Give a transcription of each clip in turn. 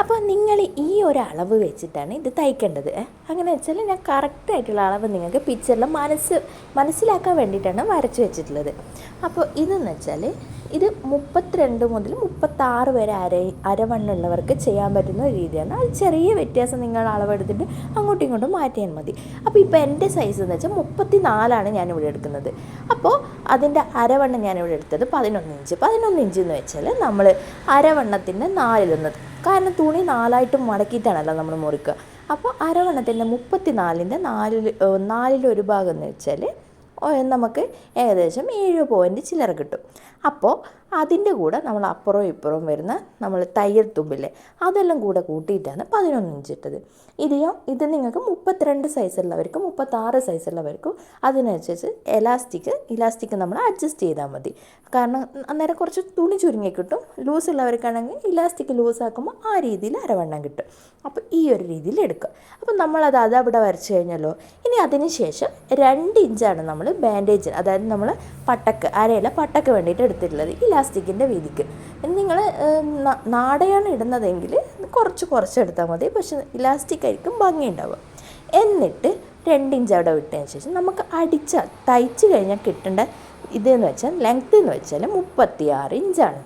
അപ്പോൾ നിങ്ങൾ ഈ ഒരു അളവ് വെച്ചിട്ടാണ് ഇത് തയ്ക്കേണ്ടത്. അങ്ങനെ വെച്ചാൽ ഞാൻ കറക്റ്റായിട്ടുള്ള അളവ് നിങ്ങൾക്ക് പിക്ചറിൽ മനസ്സ് മനസ്സിലാക്കാൻ വേണ്ടിയിട്ടാണ് വരച്ച് വെച്ചിട്ടുള്ളത്. അപ്പോൾ ഇതെന്ന് വെച്ചാൽ ഇത് മുപ്പത്തിരണ്ട് മുതൽ മുപ്പത്താറ് വരെ അര അരവണ്ണുള്ളവർക്ക് ചെയ്യാൻ പറ്റുന്ന ഒരു രീതിയാണ്. അത് ചെറിയ വ്യത്യാസം നിങ്ങൾ അളവെടുത്തിട്ട് അങ്ങോട്ടും ഇങ്ങോട്ടും മാറ്റിയാൽ മതി. അപ്പോൾ ഇപ്പോൾ എന്റെ സൈസ് എന്ന് വെച്ചാൽ മുപ്പത്തി നാലാണ് ഞാനിവിടെ എടുക്കുന്നത്. അപ്പോൾ അതിന്റെ അരവണ്ണം ഞാനിവിടെ എടുത്തത് പതിനൊന്ന് ഇഞ്ച്. പതിനൊന്ന് ഇഞ്ച് എന്ന് വെച്ചാൽ നമ്മൾ അരവണ്ണത്തിന്റെ നാലിലൊന്ന് കാരണം തുണി നാലായിട്ട് മടക്കിയിട്ടാണല്ലോ നമ്മൾ മുറിക്കുക. അപ്പോൾ അരവണത്തിന്റെ മുപ്പത്തി നാലിന്റെ ഏഹ് നാലിലൊരു ഭാഗം എന്ന് വെച്ചാൽ നമുക്ക് ഏകദേശം ഏഴ് പോയിന്റ് ചില്ലറ കിട്ടും. അപ്പോൾ അതിന്റെ കൂടെ നമ്മൾ അപ്പുറവും ഇപ്പുറവും വരുന്ന നമ്മൾ തയ്യൽ തുമ്പില്ലേ അതെല്ലാം കൂടെ കൂട്ടിയിട്ടാണ് പതിനൊന്ന് ഇഞ്ച് ഇട്ടത്. ഇത് നിങ്ങൾക്ക് മുപ്പത്തിരണ്ട് സൈസുള്ളവർക്കും മുപ്പത്താറ് സൈസുള്ളവർക്കും അതിനനുസരിച്ച് എലാസ്റ്റിക് ഇലാസ്റ്റിക് നമ്മൾ അഡ്ജസ്റ്റ് ചെയ്താൽ മതി. കാരണം അന്നേരം കുറച്ച് തുണി ചുരുങ്ങി കിട്ടും. ലൂസ് ഉള്ളവർക്കാണെങ്കിൽ ഇലാസ്റ്റിക് ലൂസ് ആക്കുമ്പോൾ ആ രീതിയിൽ അരവണ്ണം കിട്ടും. അപ്പോൾ ഈ ഒരു രീതിയിൽ എടുക്കുക. അപ്പോൾ നമ്മളത് അത് അവിടെ വരച്ച് കഴിഞ്ഞല്ലോ. ഇനി അതിന് ശേഷം രണ്ട് ഇഞ്ചാണ് നമ്മൾ ബാൻഡേജ് അതായത് നമ്മൾ പട്ടക്ക് അരയില പട്ടക്ക് വേണ്ടിയിട്ട് എടുത്തിട്ടുള്ളത്. ഇലാസ്റ്റിക്കിന്റെ വീതിക്ക്. നിങ്ങൾ നാടയാണ് ഇടുന്നതെങ്കിൽ കുറച്ച് കുറച്ചെടുത്താൽ മതി. പക്ഷേ ഇലാസ്റ്റിക് ആയിരിക്കും ഭംഗി ഉണ്ടാവുക എന്നിട്ട് രണ്ടിഞ്ച് അവിടെ വിട്ടതിന് ശേഷം നമുക്ക് അടിച്ചാൽ തയ്ച്ച് കഴിഞ്ഞാൽ കിട്ടേണ്ട ഇതെന്ന് വെച്ചാൽ ലെങ്ത് എന്ന് വെച്ചാൽ മുപ്പത്തിയാറ് ഇഞ്ചാണ്.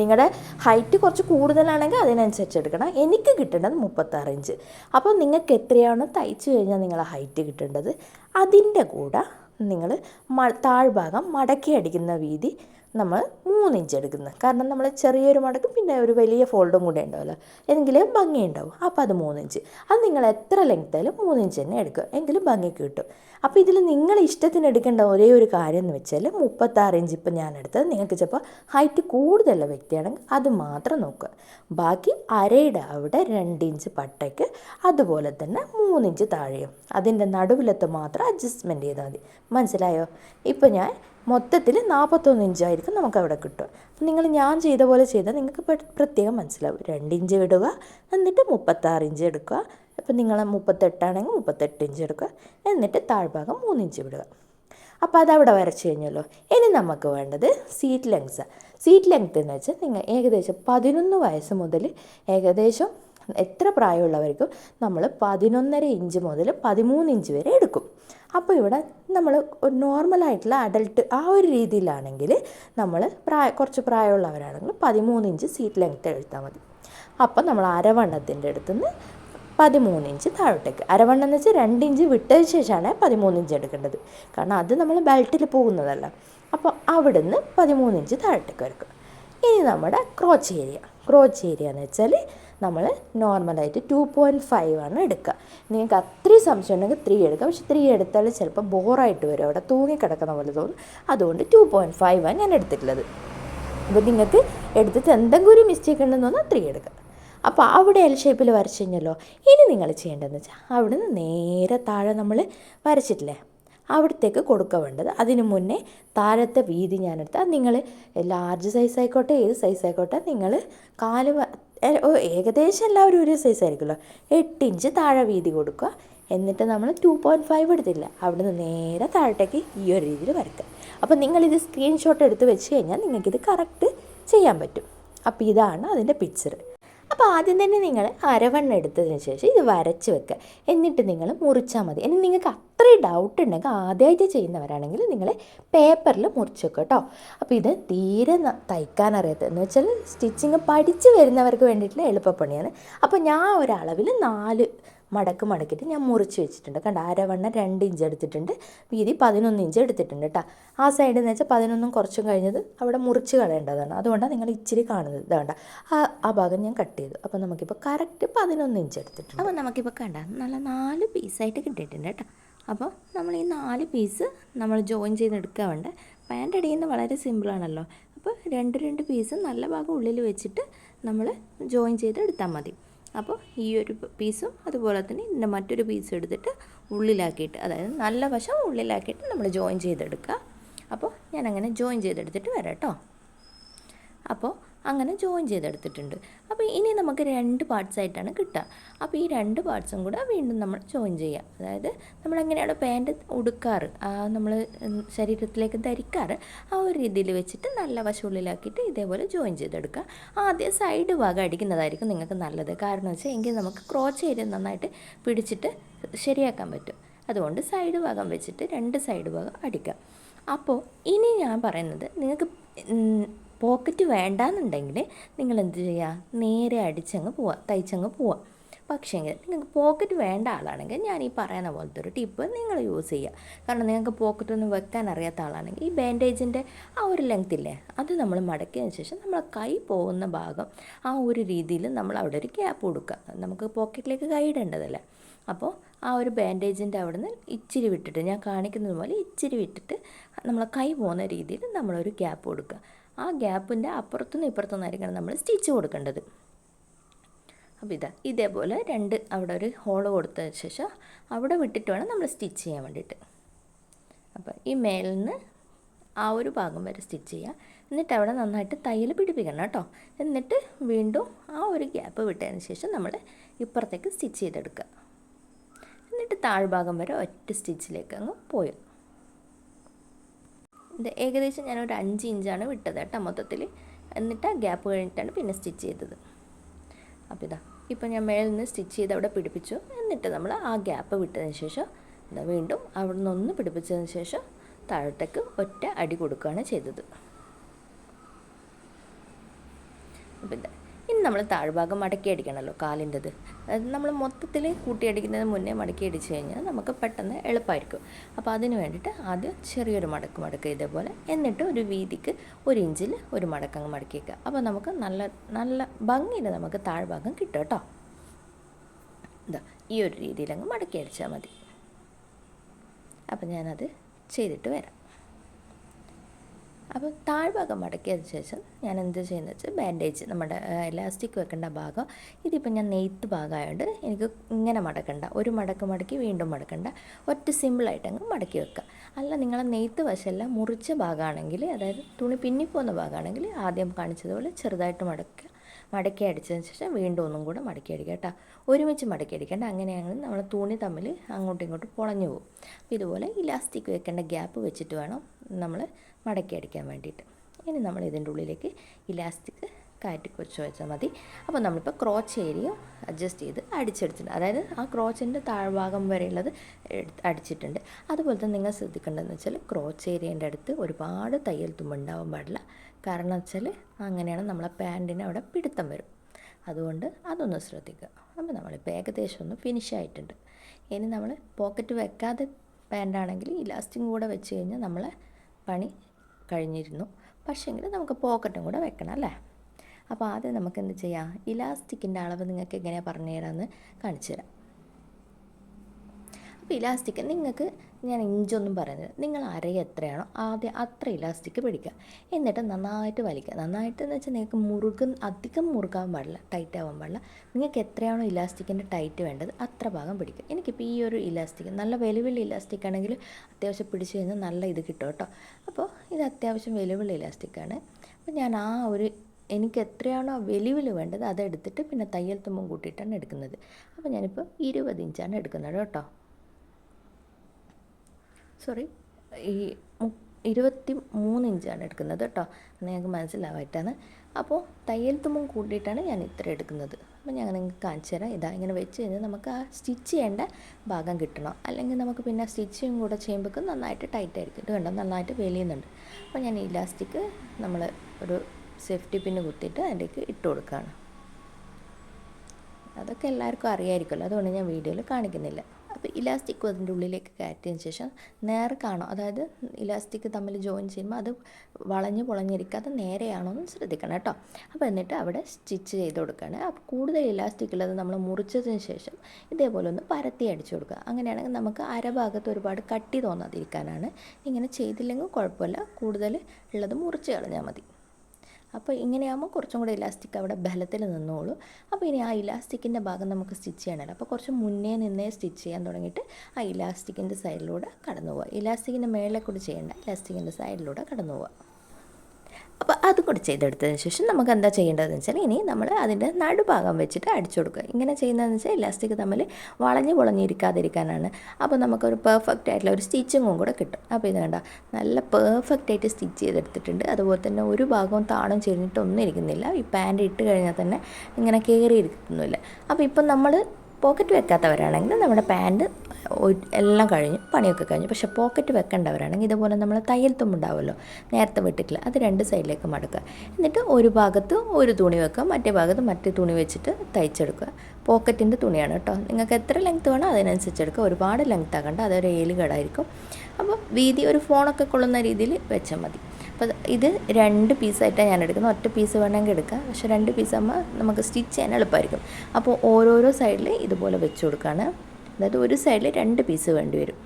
നിങ്ങളുടെ ഹൈറ്റ് കുറച്ച് കൂടുതലാണെങ്കിൽ അതിനനുസരിച്ച് എടുക്കണം. എനിക്ക് കിട്ടേണ്ടത് മുപ്പത്താറ് ഇഞ്ച്. അപ്പോൾ നിങ്ങൾക്ക് എത്രയാണോ തയ്ച്ചു കഴിഞ്ഞാൽ നിങ്ങളെ ഹൈറ്റ് കിട്ടേണ്ടത്. അതിന്റെ കൂടെ നിങ്ങൾ മ താഴ്ഭാഗം മടക്കി അടിക്കുന്ന വീതി നമ്മൾ മൂന്ന് ഇഞ്ച് എടുക്കുന്നത് കാരണം നമ്മൾ ചെറിയൊരു മടക്കും പിന്നെ ഒരു വലിയ ഫോൾഡും കൂടെ ഉണ്ടാവുമല്ലോ. എങ്കിലും ഭംഗി ഉണ്ടാവും. അപ്പോൾ അത് മൂന്ന് ഇഞ്ച് അത് നിങ്ങൾ എത്ര ലെങ്ത് ആയാലും മൂന്ന് ഇഞ്ച് തന്നെ എടുക്കുക. എങ്കിലും ഭംഗി കിട്ടും. അപ്പോൾ ഇതിൽ നിങ്ങൾ ഇഷ്ടത്തിന് എടുക്കേണ്ട ഒരേ ഒരു കാര്യം എന്ന് വെച്ചാൽ മുപ്പത്താറ് ഇഞ്ച് ഇപ്പം ഞാൻ എടുത്തത്. നിങ്ങൾക്ക് ചിലപ്പോൾ ഹൈറ്റ് കൂടുതലുള്ള വ്യക്തിയാണെങ്കിൽ അത് മാത്രം നോക്കുക. ബാക്കി അരയുടെ അവിടെ രണ്ട് ഇഞ്ച് പട്ടയ്ക്ക് അതുപോലെ തന്നെ മൂന്നിഞ്ച് താഴെയും. അതിന്റെ നടുവിലത്തെ മാത്രം അഡ്ജസ്റ്റ്മെന്റ് ചെയ്താൽ മതി. മനസ്സിലായോ? ഇപ്പോൾ ഞാൻ മൊത്തത്തിൽ നാൽപ്പത്തൊന്ന് ഇഞ്ചായിരിക്കും നമുക്ക് അവിടെ കിട്ടുക. അപ്പം നിങ്ങൾ ഞാൻ ചെയ്ത പോലെ ചെയ്താൽ നിങ്ങൾക്ക് പ്രത്യേകം മനസ്സിലാവും. രണ്ട് ഇഞ്ച് വിടുക എന്നിട്ട് മുപ്പത്താറ് ഇഞ്ച് എടുക്കുക. ഇപ്പം നിങ്ങൾ മുപ്പത്തെട്ടാണെങ്കിൽ മുപ്പത്തെട്ട് ഇഞ്ച് എടുക്കുക എന്നിട്ട് താഴ്ഭാഗം മൂന്ന് ഇഞ്ച് വിടുക. അപ്പോൾ അതവിടെ വരച്ച് കഴിഞ്ഞല്ലോ. ഇനി നമുക്ക് വേണ്ടത് സീറ്റ് ലെങ്ത്സ് സീറ്റ് ലെങ്ത് എന്ന് വെച്ചാൽ നിങ്ങൾ ഏകദേശം പതിനൊന്ന് വയസ്സ് മുതൽ ഏകദേശം എത്ര പ്രായമുള്ളവർക്കും നമ്മൾ പതിനൊന്നര ഇഞ്ച് മുതൽ പതിമൂന്ന് ഇഞ്ച് വരെ എടുക്കും. അപ്പോൾ ഇവിടെ നമ്മൾ നോർമലായിട്ടുള്ള അഡൽട്ട് ആ ഒരു രീതിയിലാണെങ്കിൽ നമ്മൾ പ്രായ കുറച്ച് പ്രായമുള്ളവരാണെങ്കിൽ പതിമൂന്ന് ഇഞ്ച് സീറ്റ് ലെങ്ത്ത് എഴുതാൽ മതി. അപ്പം നമ്മൾ അരവണ്ണത്തിന്റെ അടുത്തുനിന്ന് പതിമൂന്ന് ഇഞ്ച് താഴോട്ടേക്ക്. അരവണ്ണം എന്ന് വെച്ചാൽ രണ്ട് ഇഞ്ച് വിട്ടതിന് ശേഷമാണ് പതിമൂന്ന് ഇഞ്ച് എടുക്കേണ്ടത്. കാരണം അത് നമ്മൾ ബെൽറ്റിൽ പോകുന്നതല്ല. അപ്പോൾ അവിടുന്ന് പതിമൂന്ന് ഇഞ്ച് താഴോട്ടേക്ക് വരക്കുക ഇനി നമ്മുടെ ക്രോച്ച് ഏരിയ ക്രോച്ച് ഏരിയ എന്ന് വെച്ചാൽ നമ്മൾ നോർമലായിട്ട് ടു പോയിന്റ് ഫൈവ് ആണ് എടുക്കുക. നിങ്ങൾക്ക് അത്രയും സംശയം ഉണ്ടെങ്കിൽ ത്രീ എടുക്കുക പക്ഷെ ത്രീ എടുത്താൽ ചിലപ്പോൾ ബോറായിട്ട് വരും. അവിടെ തൂങ്ങിക്കിടക്കുന്ന പോലെ തോന്നും. അതുകൊണ്ട് ടു പോയിന്റ് ഫൈവ് ആണ് ഞാൻ എടുത്തിട്ടുള്ളത്. അപ്പോൾ നിങ്ങൾക്ക് എടുത്തിട്ട് എന്തെങ്കിലും ഒരു മിസ്റ്റേക്ക് ഉണ്ടെന്ന് തോന്നാൽ ത്രീ എടുക്കുക അപ്പോൾ അവിടെ എൽ ഷേപ്പിൽ വരച്ചു കഴിഞ്ഞല്ലോ. ഇനി നിങ്ങൾ ചെയ്യേണ്ടതെന്ന് വെച്ചാൽ അവിടെ നിന്ന് നേരെ താഴെ നമ്മൾ വരച്ചിട്ടില്ലേ? അവിടത്തേക്ക് കൊടുക്കുക വേണ്ടത്. അതിന് മുന്നേ താഴത്തെ വീതി ഞാനെടുത്താൽ നിങ്ങൾ ലാർജ് സൈസ് ആയിക്കോട്ടെ ഏത് സൈസ് ആയിക്കോട്ടെ നിങ്ങൾ കാൽ ഏകദേശം എല്ലാവരും ഒരേ സൈസ് ആയിരിക്കുമല്ലോ. എട്ട് ഇഞ്ച് താഴെ വീതി കൊടുക്കുക. എന്നിട്ട് നമ്മൾ ടു പോയിന്റ് ഫൈവ് എടുത്തില്ല. അവിടെ നിന്ന് നേരെ താഴത്തേക്ക് ഈ ഒരു രീതിയിൽ വരക്കുക. അപ്പോൾ നിങ്ങളിത് സ്ക്രീൻഷോട്ട് എടുത്ത് വെച്ച് കഴിഞ്ഞാൽ നിങ്ങൾക്കിത് കറക്റ്റ് ചെയ്യാൻ പറ്റും. അപ്പോൾ ഇതാണ് അതിന്റെ പിക്ചർ അപ്പോൾ ആദ്യം തന്നെ നിങ്ങൾ അരവണ്ണം എടുത്തതിന് ശേഷം ഇത് വരച്ച് വെക്കുക. എന്നിട്ട് നിങ്ങൾ മുറിച്ചാൽ മതി. ഇനി നിങ്ങൾക്ക് അത്രയും ഡൗട്ട് ഉണ്ടെങ്കിൽ ആദ്യമായിട്ട് ചെയ്യുന്നവരാണെങ്കിൽ നിങ്ങൾ പേപ്പറിൽ മുറിച്ച് വെക്കുക കേട്ടോ. അപ്പോൾ ഇത് തീരെ തയ്ക്കാൻ അറിയാത്തത്. എന്ന് വെച്ചാൽ സ്റ്റിച്ചിങ് പഠിച്ച് വരുന്നവർക്ക് വേണ്ടിയിട്ടുള്ള എളുപ്പപ്പണിയാണ്. അപ്പോൾ ഞാൻ ഒരളവിൽ നാല് മടക്ക് മടക്കിയിട്ട് ഞാൻ മുറിച്ച് വെച്ചിട്ടുണ്ട്. കണ്ട അരവണ്ണം രണ്ട് ഇഞ്ച് എടുത്തിട്ടുണ്ട്. വീതി പതിനൊന്ന് ഇഞ്ച് എടുത്തിട്ടുണ്ട് കേട്ടോ ആ സൈഡ് എന്ന് വെച്ചാൽ പതിനൊന്നും കുറച്ചും കഴിഞ്ഞത് അവിടെ മുറിച്ച് കളയേണ്ടതാണ്. അതുകൊണ്ടാണ് നിങ്ങൾ ഇച്ചിരി കാണുന്നത്. ഇതാണ്ട ആ ആ ഭാഗം ഞാൻ കട്ട് ചെയ്തു. അപ്പോൾ നമുക്കിപ്പോൾ കറക്റ്റ് പതിനൊന്ന് ഇഞ്ച് എടുത്തിട്ടുണ്ട്. അപ്പോൾ നമുക്കിപ്പോൾ കണ്ട നല്ല നാല് പീസായിട്ട് കിട്ടിയിട്ടുണ്ട് കേട്ടോ അപ്പോൾ നമ്മൾ ഈ നാല് പീസ് നമ്മൾ ജോയിൻ ചെയ്ത് വേണ്ട പാന്റ് അടിയുന്നത് വളരെ സിമ്പിളാണല്ലോ അപ്പോൾ രണ്ട് രണ്ട് പീസ് നല്ല ഭാഗം ഉള്ളിൽ വെച്ചിട്ട് നമ്മൾ ജോയിൻ ചെയ്ത് എടുത്താൽ മതി. അപ്പോൾ ഈ ഒരു പീസും അതുപോലെ തന്നെ ഇതിന്റെ മറ്റൊരു പീസ് എടുത്തിട്ട് ഉള്ളിലാക്കിയിട്ട് അതായത് നല്ല വശം ഉള്ളിലാക്കിയിട്ട് നമ്മൾ ജോയിൻ ചെയ്തെടുക്കുക. അപ്പോൾ ഞാൻ അങ്ങനെ ജോയിൻ ചെയ്തെടുത്തിട്ട് വരാം കേട്ടോ. അപ്പോൾ അങ്ങനെ ജോയിൻ ചെയ്തെടുത്തിട്ടുണ്ട്. അപ്പോൾ ഇനി നമുക്ക് രണ്ട് പാർട്സ് ആയിട്ടാണ് കിട്ടുക. അപ്പോൾ ഈ രണ്ട് പാർട്സും കൂടെ വീണ്ടും നമ്മൾ ജോയിൻ ചെയ്യുക. അതായത് നമ്മൾ എങ്ങനെയാണ് പാന്റ് ഉടുക്കാറ്? നമ്മൾ ശരീരത്തിലേക്ക് ധരിക്കാറ്? ആ ഒരു രീതിയിൽ വെച്ചിട്ട് നല്ല വശമുള്ളിലാക്കിയിട്ട് ഇതേപോലെ ജോയിൻ ചെയ്തെടുക്കുക. ആദ്യം സൈഡ് ഭാഗം അടിക്കുന്നതായിരിക്കും നിങ്ങൾക്ക് നല്ലത്. കാരണം വെച്ചാൽ എങ്കിൽ നമുക്ക് ക്രോച്ച് ഏരിയ നന്നായിട്ട് പിടിച്ചിട്ട് ശരിയാക്കാൻ പറ്റും. അതുകൊണ്ട് സൈഡ് ഭാഗം വെച്ചിട്ട് രണ്ട് സൈഡ് ഭാഗം അടിക്കുക. അപ്പോൾ ഇനി ഞാൻ പറയുന്നത് നിങ്ങൾക്ക് പോക്കറ്റ് വേണ്ടാന്നുണ്ടെങ്കിൽ നിങ്ങൾ എന്ത് ചെയ്യുക? നേരെ അടിച്ചങ്ങ് പോവുക തയ്ച്ചങ്ങ് പോവുക. പക്ഷേങ്കിൽ നിങ്ങൾക്ക് പോക്കറ്റ് വേണ്ട ആളാണെങ്കിൽ ഞാൻ ഈ പറയുന്ന പോലത്തെ ഒരു ടിപ്പ് നിങ്ങൾ യൂസ് ചെയ്യുക. കാരണം നിങ്ങൾക്ക് പോക്കറ്റ് ഒന്നും വെക്കാൻ അറിയാത്ത ആളാണെങ്കിൽ ഈ ബാൻഡേജിന്റെ ആ ഒരു ലെങ്ത് ഇല്ലേ അത് നമ്മൾ മടക്കിയതിന് ശേഷം നമ്മൾ കൈ പോകുന്ന ഭാഗം ആ ഒരു രീതിയിൽ നമ്മൾ അവിടെ ഒരു ഗ്യാപ്പ് കൊടുക്കുക. നമുക്ക് പോക്കറ്റിലേക്ക് കൈ ഇടേണ്ടതല്ല? അപ്പോൾ ആ ഒരു ബാൻഡേജിന്റെ അവിടെ നിന്ന് ഇച്ചിരി വിട്ടിട്ട് ഞാൻ കാണിക്കുന്നത് പോലെ ഇച്ചിരി വിട്ടിട്ട് നമ്മളെ കൈ പോകുന്ന രീതിയിൽ നമ്മളൊരു ഗ്യാപ്പ് കൊടുക്കുക. ആ ഗ്യാപ്പിന്റെ അപ്പുറത്തുനിന്ന് ഇപ്പുറത്തുനിന്നായിരിക്കണം നമ്മൾ സ്റ്റിച്ച് കൊടുക്കേണ്ടത്. അപ്പോൾ ഇതാ ഇതേപോലെ രണ്ട് അവിടെ ഒരു ഹോൾ കൊടുത്തതിന് ശേഷം അവിടെ വിട്ടിട്ട് വേണം നമ്മൾ സ്റ്റിച്ച് ചെയ്യാൻ വേണ്ടിയിട്ട്. അപ്പോൾ ഈ മേലിൽ നിന്ന് ആ ഒരു ഭാഗം വരെ സ്റ്റിച്ച് ചെയ്യുക എന്നിട്ട് അവിടെ നന്നായിട്ട് തയ്യൽ പിടിപ്പിക്കണം കേട്ടോ. എന്നിട്ട് വീണ്ടും ആ ഒരു ഗ്യാപ്പ് വിട്ടതിന് ശേഷം നമ്മൾ ഇപ്പുറത്തേക്ക് സ്റ്റിച്ച് ചെയ്തെടുക്കുക. എന്നിട്ട് താഴ്ഭാഗം വരെ ഒറ്റ സ്റ്റിച്ചിലേക്ക് അങ്ങ് പോയി. ഏകദേശം ഞാനൊരു അഞ്ച് ഇഞ്ചാണ് വിട്ടത് കേട്ടോ മൊത്തത്തിൽ. എന്നിട്ട് ആ ഗ്യാപ്പ് കഴിഞ്ഞിട്ടാണ് പിന്നെ സ്റ്റിച്ച് ചെയ്തത്. അപ്പോൾ ഇതാ ഇപ്പം ഞാൻ മേളിൽ നിന്ന് സ്റ്റിച്ച് ചെയ്ത് അവിടെ പിടിപ്പിച്ചു. എന്നിട്ട് നമ്മൾ ആ ഗ്യാപ്പ് വിട്ടതിന് ശേഷം ഇതാ വീണ്ടും അവിടെ നിന്നൊന്ന് പിടിപ്പിച്ചതിന് ശേഷം താഴത്തേക്ക് ഒറ്റ അടി കൊടുക്കുകയാണ് ചെയ്തത്. അപ്പോൾ ഇതാ നമ്മൾ താഴ്ഭാഗം മടക്കി അടിക്കണമല്ലോ കാലിന്റെത്. നമ്മൾ മൊത്തത്തിൽ കൂട്ടി അടിക്കുന്നതിന് മുന്നേ മടക്കി അടിച്ചു കഴിഞ്ഞാൽ നമുക്ക് പെട്ടെന്ന് എളുപ്പമായിരിക്കും. അപ്പോൾ അതിന് വേണ്ടിയിട്ട് ആദ്യം ചെറിയൊരു മടക്ക് മടക്കുക ഇതേപോലെ എന്നിട്ട് ഒരു വീതിക്ക് ഒരു ഇഞ്ചിൽ ഒരു മടക്കങ്ങ് മടക്കി വയ്ക്കുക അപ്പോൾ നമുക്ക് നല്ല നല്ല ഭംഗിയിൽ നമുക്ക് താഴ്ഭാഗം കിട്ടും കേട്ടോ. ഇതാ ഈ ഒരു രീതിയിൽ അങ്ങ് മടക്കി അടിച്ചാൽ മതി. അപ്പം ഞാനത് ചെയ്തിട്ട് വരാം. അപ്പോൾ താഴ്ഭാഗം മടക്കിയതിന് ശേഷം ഞാൻ എന്ത് ചെയ്യുന്നത് വെച്ചാൽ ബാൻഡേജ് നമ്മുടെ ഇലാസ്റ്റിക് വെക്കേണ്ട ഭാഗം ഇതിപ്പോൾ ഞാൻ നെയ്ത്ത് ഭാഗമായതുകൊണ്ട് എനിക്ക് ഇങ്ങനെ മടക്കണ്ട ഒരു മടക്ക് മടക്കി വീണ്ടും മടക്കണ്ട ഒറ്റ സിമ്പിളായിട്ട് അങ്ങ് മടക്കി വെക്കുക അല്ല നിങ്ങളെ നെയ്ത്ത് വശമല്ല മുറിച്ച ഭാഗമാണെങ്കിൽ അതായത് തുണി പിന്നിപ്പോകുന്ന ഭാഗമാണെങ്കിൽ ആദ്യം കാണിച്ചതുപോലെ ചെറുതായിട്ട് മടക്കുക. മടക്കി അടിച്ചതിന് ശേഷം വീണ്ടും ഒന്നും കൂടെ മടക്കി അടിക്കുക കേട്ടോ. ഒരുമിച്ച് മടക്കി അടിക്കേണ്ട അങ്ങനെയാണെങ്കിൽ നമ്മൾ തുണി തമ്മിൽ അങ്ങോട്ടും ഇങ്ങോട്ടും പൊളഞ്ഞു പോകും. അപ്പോൾ ഇതുപോലെ ഇലാസ്റ്റിക് വെക്കേണ്ട ഗ്യാപ്പ് വെച്ചിട്ട് വേണം നമ്മൾ മടക്കി അടിക്കാൻ വേണ്ടിയിട്ട്. ഇനി നമ്മൾ ഇതിന്റെ ഉള്ളിലേക്ക് ഇലാസ്റ്റിക് കയറ്റി കുറച്ച് വെച്ചാൽ മതി. അപ്പോൾ നമ്മളിപ്പോൾ ക്രോച്ച് ഏരിയ അഡ്ജസ്റ്റ് ചെയ്ത് അടിച്ചെടുത്തിട്ടുണ്ട്. അതായത് ആ ക്രോച്ചിന്റെ താഴ്ഭാഗം വരെയുള്ളത് അടിച്ചിട്ടുണ്ട്. അതുപോലെ തന്നെ നിങ്ങൾ ശ്രദ്ധിക്കേണ്ടതെന്ന് വെച്ചാൽ ക്രോച്ച് ഏരിയേന്റെ അടുത്ത് ഒരുപാട് തയ്യൽ തുമ്പുണ്ടാവാൻ പാടില്ല. കാരണം വെച്ചാൽ അങ്ങനെയാണ് നമ്മളെ പാന്റിന് അവിടെ പിടുത്തം വരും. അതുകൊണ്ട് അതൊന്ന് ശ്രദ്ധിക്കുക. അപ്പോൾ നമ്മളിപ്പോൾ ഏകദേശം ഒന്ന് ഫിനിഷ് ആയിട്ടുണ്ട്. ഇനി നമ്മൾ പോക്കറ്റ് വെക്കാതെ പാന്റാണെങ്കിൽ ഇലാസ്റ്റിക് കൂടെ വെച്ച് കഴിഞ്ഞാൽ നമ്മളെ പണി കഴിഞ്ഞിരുന്നു. പക്ഷേങ്കിൽ നമുക്ക് പോക്കറ്റും കൂടെ വെക്കണം അല്ലേ? അപ്പോൾ ആദ്യം നമുക്ക് എന്ത് ചെയ്യാം? ഇലാസ്റ്റിക്കിന്റെ അളവ് നിങ്ങൾക്ക് എങ്ങനെയാണ് പറഞ്ഞു തരാമെന്ന് കാണിച്ചു തരാം. അപ്പോൾ ഇലാസ്റ്റിക് നിങ്ങൾക്ക് ഞാൻ ഇഞ്ചൊന്നും പറയുന്നത് നിങ്ങൾ അര എത്രയാണോ ആദ്യം അത്ര ഇലാസ്റ്റിക് പിടിക്കുക. എന്നിട്ട് നന്നായിട്ട് വലിക്കുക. നന്നായിട്ട് എന്ന് വെച്ചാൽ നിങ്ങൾക്ക് മുറുകൻ അധികം മുറുകാൻ പാടില്ല ടൈറ്റ് ആവാൻ പാടില്ല. നിങ്ങൾക്ക് എത്രയാണോ ഇലാസ്റ്റിക്കിന്റെ ടൈറ്റ് വേണ്ടത് അത്ര ഭാഗം പിടിക്കുക. എനിക്കിപ്പോൾ ഈ ഒരു ഇലാസ്റ്റിക് നല്ല വെലുവിള്ള ഇലാസ്റ്റിക് ആണെങ്കിൽ അത്യാവശ്യം പിടിച്ചു കഴിഞ്ഞാൽ നല്ല ഇത് കിട്ടും കേട്ടോ. അപ്പോൾ ഇത് അത്യാവശ്യം വെലുവിള്ള ഇലാസ്റ്റിക്കാണ് അപ്പോൾ ഞാൻ ആ ഒരു എനിക്ക് എത്രയാണോ വെലുവിൽ വേണ്ടത് അതെടുത്തിട്ട് പിന്നെ തയ്യൽ തുമ്പും കൂട്ടിയിട്ടാണ് എടുക്കുന്നത്. അപ്പോൾ ഞാനിപ്പോൾ ഇരുപത് ഇഞ്ചാണ് എടുക്കുന്നത് കേട്ടോ. സോറി ഈ ഇരുപത്തി മൂന്ന് ഇഞ്ചാണ് എടുക്കുന്നത് കേട്ടോ. നിങ്ങൾക്ക് മനസ്സിലാവായിട്ടാണ്. അപ്പോൾ തയ്യൽ തുമ്പും കൂട്ടിയിട്ടാണ് ഞാൻ ഇത്ര എടുക്കുന്നത്. അപ്പോൾ ഞാൻ നിങ്ങൾക്ക് കാണിച്ചു തരാം. ഇതാ ഇങ്ങനെ വെച്ച് കഴിഞ്ഞാൽ നമുക്ക് ആ സ്റ്റിച്ച് ചെയ്യേണ്ട ഭാഗം കിട്ടണം. അല്ലെങ്കിൽ നമുക്ക് പിന്നെ സ്റ്റിച്ചിങ് കൂടെ ചെയ്യുമ്പോഴേക്കും നന്നായിട്ട് ടൈറ്റ് ആയിരിക്കും. ഇത് കണ്ടോ? നന്നായിട്ട് വലിയുന്നുണ്ട് അപ്പോൾ ഞാൻ ഇലാസ്റ്റിക് നമ്മൾ ഒരു സേഫ്റ്റി പിന്ന് കുത്തിയിട്ട് അതിലേക്ക് ഇട്ട് കൊടുക്കുകയാണ്. അതൊക്കെ എല്ലാവർക്കും അറിയാമായിരിക്കുമല്ലോ അതുകൊണ്ട് ഞാൻ വീഡിയോയിൽ കാണിക്കുന്നില്ല. അപ്പോൾ ഇലാസ്റ്റിക് അതിന്റെ ഉള്ളിലേക്ക് കയറ്റിയതിന് ശേഷം നേരെ കാണും. അതായത് ഇലാസ്റ്റിക് തമ്മിൽ ജോയിൻ ചെയ്യുമ്പോൾ അത് വളഞ്ഞ് പൊളഞ്ഞിരിക്കാതെ നേരെയാണോ എന്ന് ശ്രദ്ധിക്കണം കേട്ടോ. അപ്പോൾ എന്നിട്ട് അവിടെ സ്റ്റിച്ച് ചെയ്ത് കൊടുക്കുകയാണ്. അപ്പോൾ കൂടുതൽ ഇലാസ്റ്റിക് ഉള്ളത് നമ്മൾ മുറിച്ചതിന് ശേഷം ഇതേപോലെ ഒന്ന് പരത്തി അടിച്ചു കൊടുക്കുക. അങ്ങനെയാണെങ്കിൽ നമുക്ക് അരഭാഗത്ത് ഒരുപാട് കട്ടി തോന്നാതിരിക്കാനാണ്. ഇങ്ങനെ ചെയ്തില്ലെങ്കിൽ കുഴപ്പമില്ല. കൂടുതൽ ഉള്ളത് മുറിച്ച് കളഞ്ഞാൽ മതി. അപ്പോൾ ഇങ്ങനെയാകുമ്പോൾ കുറച്ചും കൂടെ ഇലാസ്റ്റിക് അവിടെ ബലത്തിൽ നിന്നോളൂ. അപ്പോൾ ഇനി ആ ഇലാസ്റ്റിക്കിന്റെ ഭാഗം നമുക്ക് സ്റ്റിച്ച് ചെയ്യണമല്ലോ. അപ്പോൾ കുറച്ച് മുന്നേ നിന്നേ സ്റ്റിച്ച് ചെയ്യാൻ തുടങ്ങിയിട്ട് ആ ഇലാസ്റ്റിക്കിന്റെ സൈഡിലൂടെ കടന്നു പോവുക ഇലാസ്റ്റിക്കിന്റെ മേളിലെ കൂടി ചെയ്യേണ്ട ഇലാസ്റ്റിക്കിന്റെ സൈഡിലൂടെ കടന്നു പോവുക അപ്പോൾ അതും കൂടി ചെയ്തെടുത്തതിന് ശേഷം നമുക്ക് എന്താ ചെയ്യേണ്ടതെന്ന് വെച്ചാൽ ഇനി നമ്മൾ അതിന്റെ നടുഭാഗം വെച്ചിട്ട് അടിച്ചു കൊടുക്കുക. ഇങ്ങനെ ചെയ്യുന്നതെന്ന് വെച്ചാൽ ഇലാസ്റ്റിക് തമ്മിൽ വളഞ്ഞ് പൊളഞ്ഞിരിക്കാതിരിക്കാനാണ്. അപ്പോൾ നമുക്കൊരു പെർഫെക്റ്റ് ആയിട്ടുള്ള ഒരു സ്റ്റിച്ചിങ്ങും കൂടെ കിട്ടും. അപ്പോൾ ഇത് കണ്ട നല്ല പെർഫെക്റ്റ് ആയിട്ട് സ്റ്റിച്ച് ചെയ്തെടുത്തിട്ടുണ്ട്. അതുപോലെ തന്നെ ഒരു ഭാഗവും താണും ചെരിഞ്ഞിട്ടൊന്നും ഇരിക്കുന്നില്ല. ഈ പാന്റ് ഇട്ട് കഴിഞ്ഞാൽ തന്നെ ഇങ്ങനെ കയറി ഇരിക്കുന്നില്ല അപ്പോൾ ഇപ്പം നമ്മൾ പോക്കറ്റ് വെക്കാത്തവരാണെങ്കിൽ നമ്മുടെ പാന്റ് എല്ലാം കഴിഞ്ഞ് പണിയൊക്കെ കഴിഞ്ഞു പക്ഷേ പോക്കറ്റ് വെക്കേണ്ടവരാണെങ്കിൽ ഇതുപോലെ നമ്മൾ തയ്യൽ തുമ്പുണ്ടാവുമല്ലോ നേരത്തെ വിട്ടിട്ടില്ല അത് രണ്ട് സൈഡിലേക്ക് മടക്കുക. എന്നിട്ട് ഒരു ഭാഗത്ത് ഒരു തുണി വെക്കുക മറ്റേ ഭാഗത്ത് മറ്റേ തുണി വെച്ചിട്ട് തയ്ച്ചെടുക്കുക. പോക്കറ്റിന്റെ തുണിയാണ് കേട്ടോ. നിങ്ങൾക്ക് എത്ര ലെങ്ത്ത് വേണോ അതിനനുസരിച്ച് എടുക്കുക. ഒരുപാട് ലെങ്ത്ത് ആകണ്ട അതൊരു ഏലുകേടായിരിക്കും അപ്പോൾ വീതി ഒരു ഫോണൊക്കെ കൊള്ളുന്ന രീതിയിൽ വെച്ചാൽ മതി. അപ്പോൾ ഇത് രണ്ട് പീസായിട്ടാണ് ഞാൻ എടുക്കുന്നത്. ഒറ്റ പീസ് വേണമെങ്കിൽ എടുക്കാം. പക്ഷേ രണ്ട് പീസ് ആകുമ്പോൾ നമുക്ക് സ്റ്റിച്ച് ചെയ്യാൻ എളുപ്പമായിരിക്കും. അപ്പോൾ ഓരോരോ സൈഡിൽ ഇതുപോലെ വെച്ച് കൊടുക്കുകയാണ്. അതായത് ഒരു സൈഡിൽ രണ്ട് പീസ് വേണ്ടി വരും.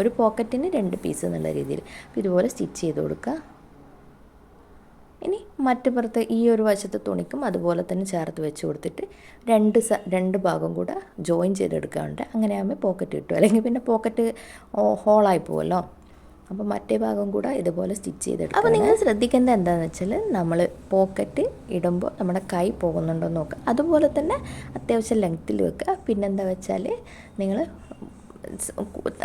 ഒരു പോക്കറ്റിന് രണ്ട് പീസ് എന്നുള്ള രീതിയിൽ. അപ്പോൾ ഇതുപോലെ സ്റ്റിച്ച് ചെയ്ത് കൊടുക്കുക. ഇനി മറ്റു പുറത്ത് ഈ ഒരു വശത്തെ തുണിക്കും അതുപോലെ തന്നെ ചേർത്ത് വെച്ച് കൊടുത്തിട്ട് രണ്ട് സ രണ്ട് ഭാഗം കൂടെ ജോയിൻ ചെയ്തെടുക്കാറുണ്ട് അങ്ങനെ ആകുമ്പോൾ പോക്കറ്റ് കിട്ടും അല്ലെങ്കിൽ പിന്നെ പോക്കറ്റ് ഹോളായി പോവുമല്ലോ അപ്പോൾ മറ്റേ ഭാഗം കൂടെ ഇതുപോലെ സ്റ്റിച്ച് ചെയ്തെടുക്കും അപ്പോൾ നിങ്ങൾ ശ്രദ്ധിക്കേണ്ടത് എന്താണെന്ന് വെച്ചാൽ നമ്മൾ പോക്കറ്റ് ഇടുമ്പോൾ നമ്മുടെ കൈ പോകുന്നുണ്ടോ നോക്കുക. അതുപോലെ തന്നെ അത്യാവശ്യം ലെങ്ത്തിൽ വെക്കുക. പിന്നെന്താ വെച്ചാൽ നിങ്ങൾ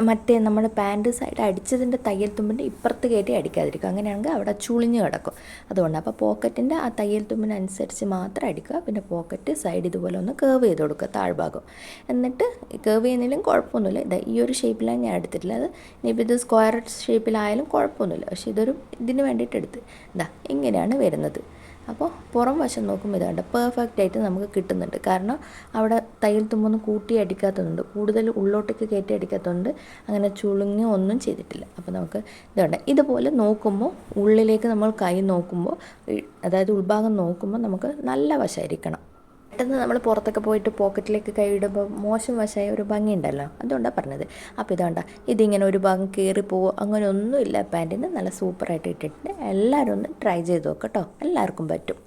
മറ്റേ നമ്മുടെ പാന്റ് സൈഡ് അടിച്ചതിന്റെ തയ്യൽ തുമ്പിന്റെ ഇപ്പുറത്ത് കയറ്റി അടിക്കാതിരിക്കുക അങ്ങനെയാണെങ്കിൽ അവിടെ ചുളിഞ്ഞ് കിടക്കും. അതുകൊണ്ട് അപ്പോൾ പോക്കറ്റിന്റെ ആ തയ്യൽ തുമ്പിനനുസരിച്ച് മാത്രം അടിക്കുക. പിന്നെ പോക്കറ്റ് സൈഡ് ഇതുപോലെ ഒന്ന് കേർവ് ചെയ്ത് കൊടുക്കുക താഴ്ഭാഗം. എന്നിട്ട് കേർവ് ചെയ്യുന്നതിലും കുഴപ്പമൊന്നുമില്ല. ഇതാ ഈ ഒരു ഷേപ്പിലാണ് ഞാൻ എടുത്തിട്ടില്ല അത് ഇനിയിപ്പോൾ ഇത് സ്ക്വയർ ഷേപ്പിലായാലും കുഴപ്പമൊന്നുമില്ല. പക്ഷേ ഇതൊരു ഇതിന് വേണ്ടിയിട്ട് എടുത്ത്. ഇതാ ഇങ്ങനെയാണ് വരുന്നത്. അപ്പോൾ പുറം വശം നോക്കുമ്പോൾ ഇതാണ്ട് പെർഫെക്റ്റ് ആയിട്ട് നമുക്ക് കിട്ടുന്നുണ്ട്. കാരണം അവിടെ തയ്യൽ തുമ്പൊന്നും കൂട്ടി അടിക്കാത്തതുണ്ട്. കൂടുതൽ ഉള്ളോട്ടേക്ക് കയറ്റി അടിക്കാത്തതുകൊണ്ട് അങ്ങനെ ചുളുങ്ങി ഒന്നും ചെയ്തിട്ടില്ല. അപ്പോൾ നമുക്ക് ഇതുണ്ട്. ഇതുപോലെ നോക്കുമ്പോൾ ഉള്ളിലേക്ക് നമ്മൾ കൈ നോക്കുമ്പോൾ അതായത് ഉൾഭാഗം നോക്കുമ്പോൾ നമുക്ക് നല്ല വശമായിരിക്കണം. പെട്ടെന്ന് നമ്മൾ പുറത്തൊക്കെ പോയിട്ട് പോക്കറ്റിലേക്ക് കൈയിടുമ്പോൾ മോശം വശമായ ഒരു ഭംഗി ഉണ്ടല്ലോ അതുകൊണ്ടാണ് പറഞ്ഞത്. അപ്പോൾ ഇതുകൊണ്ട ഇതിങ്ങനെ ഒരു ഭാഗം കയറി പോവോ അങ്ങനെ ഒന്നുമില്ല. പാന്റിന് നല്ല സൂപ്പറായിട്ട് ഇട്ടിട്ടുണ്ട്. എല്ലാവരും ഒന്ന് ട്രൈ ചെയ്ത് നോക്കട്ടോ കേട്ടോ എല്ലാവർക്കും പറ്റും.